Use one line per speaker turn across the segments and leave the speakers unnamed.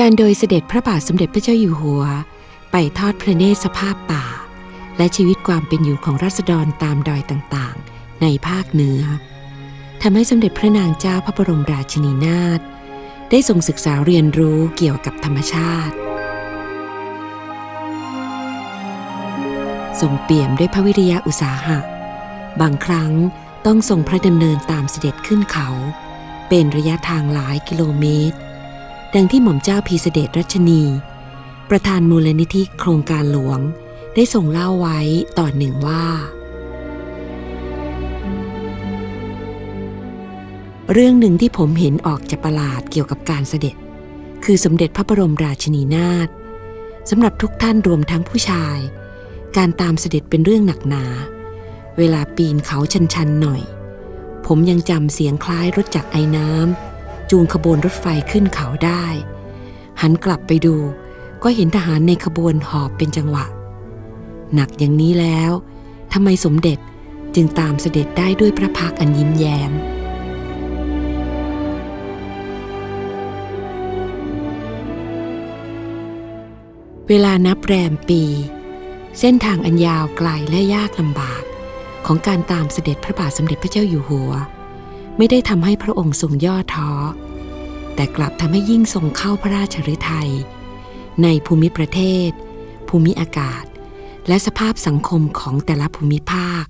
การโดยเสด็จพระบาทสมเด็จพระเจ้าอยู่หัว ไปทอดพระเนตรสภาพป่า และชีวิตความเป็นอยู่ของราษฎรตามดอยต่างๆ ในภาคเหนือทำให้สมเด็จพระนางเจ้าพระบรมราชินีนาถได้ทรงศึกษาเรียนรู้เกี่ยวกับธรรมชาติทรงเปี่ยมด้วยพระวิริยะอุตสาหะ บางครั้งต้องทรงพระดำเนินตามเสด็จขึ้นเขา เป็นระยะทางหลายกิโลเมตร ดังที่หม่อมเจ้าพีเสเดชรัชนี ประธานมูลนิธิโครงการหลวงได้ทรงเล่าไว้ตอนหนึ่งว่า เรื่องหนึ่งที่ผมเห็นออกจะประหลาดเกี่ยวกับการเสด็จ คือสมเด็จพระบรมราชินีนาถสำหรับทุกท่านรวมทั้งผู้ชาย การตามเสด็จเป็นเรื่องหนักหนา เวลาปีนเขาชันๆหน่อย ผมยังจำเสียงคล้ายรถจักรไอ้น้ำ จูงขบวนรถไฟขึ้นเขาได้ หันกลับไปดูก็เห็นทหารในขบวนหอบเป็นจังหวะ หนักอย่างนี้แล้วทำไมสมเด็จจึงตามเสด็จได้ด้วยพระพักอันยิ้มแย้ม เวลานับแรมปี เส้นทางอันยาวไกลและยากลำบาก ของการตามเสด็จพระบาทสมเด็จพระเจ้าอยู่หัว ไม่ได้ทำให้พระองค์ทรงย่อท้อ แต่กลับทำให้ยิ่งทรงเข้าพระราชฤทัยในภูมิประเทศ ภูมิอากาศ และสภาพสังคมของแต่ละภูมิภาค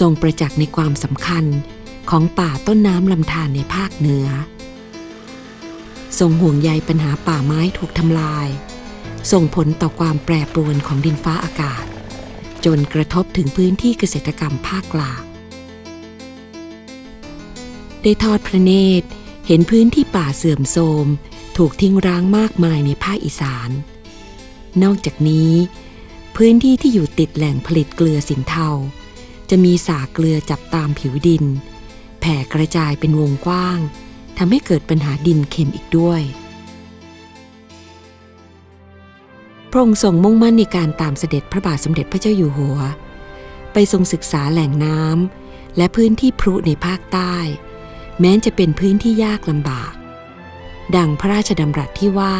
ทรงประจักษ์ในความสำคัญของป่าต้นน้ำลำธารในภาคเหนือ ทรงห่วงใยปัญหาป่าไม้ถูกทำลาย ส่งผลต่อความแปรปรวนของดินฟ้าอากาศ จนกระทบถึงพื้นที่เกษตรกรรมภาคกลาง ได้ทอดพระเนตร เห็นพื้นที่ป่าเสื่อมโทรม ถูกทิ้งร้างมากมายในภาคอีสาน นอกจากนี้ พื้นที่ที่อยู่ติดแหล่งผลิตเกลือสินเทา จะมีสาเกลือจับตามผิวดิน แผ่กระจายเป็นวงกว้างทำให้เกิดปัญหาดินเค็มอีกด้วยพระองค์ทรงมุ่งมั่นในการตามเสด็จพระบาทสมเด็จพระเจ้าอยู่หัว ไปทรงศึกษาแหล่งน้ำและพื้นที่พรุในภาคใต้ แม้จะเป็นพื้นที่ยากลำบาก ดังพระราชดำรัสที่ว่า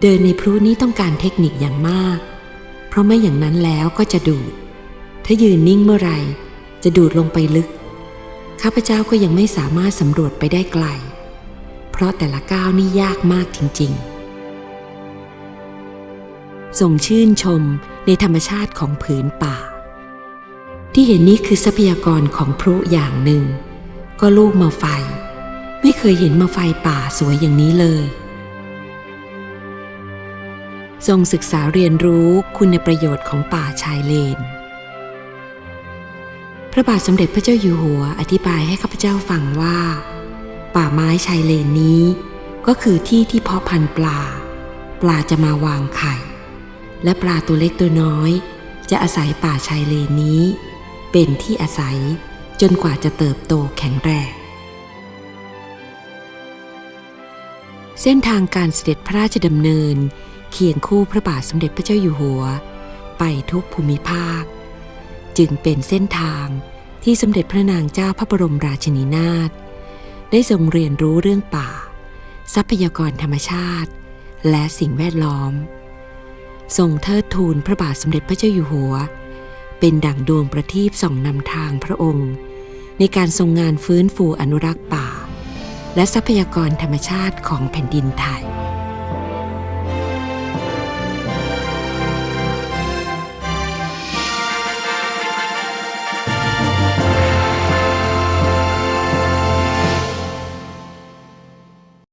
เดินในพรุนี้ต้องการเทคนิคอย่างมาก เพราะไม่อย่างนั้นแล้วก็จะดูด ถ้ายืนนิ่งเมื่อไหร่จะดูดลงไปลึก ข้าพเจ้าก็ยังไม่สามารถสำรวจไปได้ไกล เพราะแต่ละก้าวนี่ยากมากจริงๆทรงชื่นชมในธรรมชาติของผืนป่า ที่เห็นนี้คือทรัพยากรของพรุอย่างหนึ่ง ก็ลูกมาไฟ ไม่เคยเห็นมาไฟป่าสวยอย่างนี้เลย ทรงศึกษาเรียนรู้คุณประโยชน์ของป่าชายเลน พระบาทสมเด็จพระเจ้าอยู่หัวอธิบายให้ข้าพเจ้าฟังว่า ป่าไม้ชายเลนนี้ ก็คือที่ที่เพาะพันธุ์ปลา ปลาจะมาวางไข่ และปลาตัวเล็กตัวน้อย จะอาศัยป่าชายเลนนี้ เป็นที่อาศัย จนกว่าจะเติบโตแข็งแรง เส้นทางการเสด็จพระราชดำเนิน เคียงคู่พระบาทสมเด็จพระเจ้าอยู่หัว ไปทุกภูมิภาค จึงเป็นเส้นทางที่สมเด็จพระนางเจ้าพระบรมราชินีนาถได้ทรงเรียนรู้เรื่องป่า ทรัพยากรธรรมชาติ และสิ่งแวดล้อม ทรงเทิดทูนพระบาทสมเด็จพระเจ้าอยู่หัว เป็นดั่งดวงประทีปส่องนำทางพระองค์ ในการทรงงานฟื้นฟูอนุรักษ์ป่า และทรัพยากรธรรมชาติของแผ่นดินไทย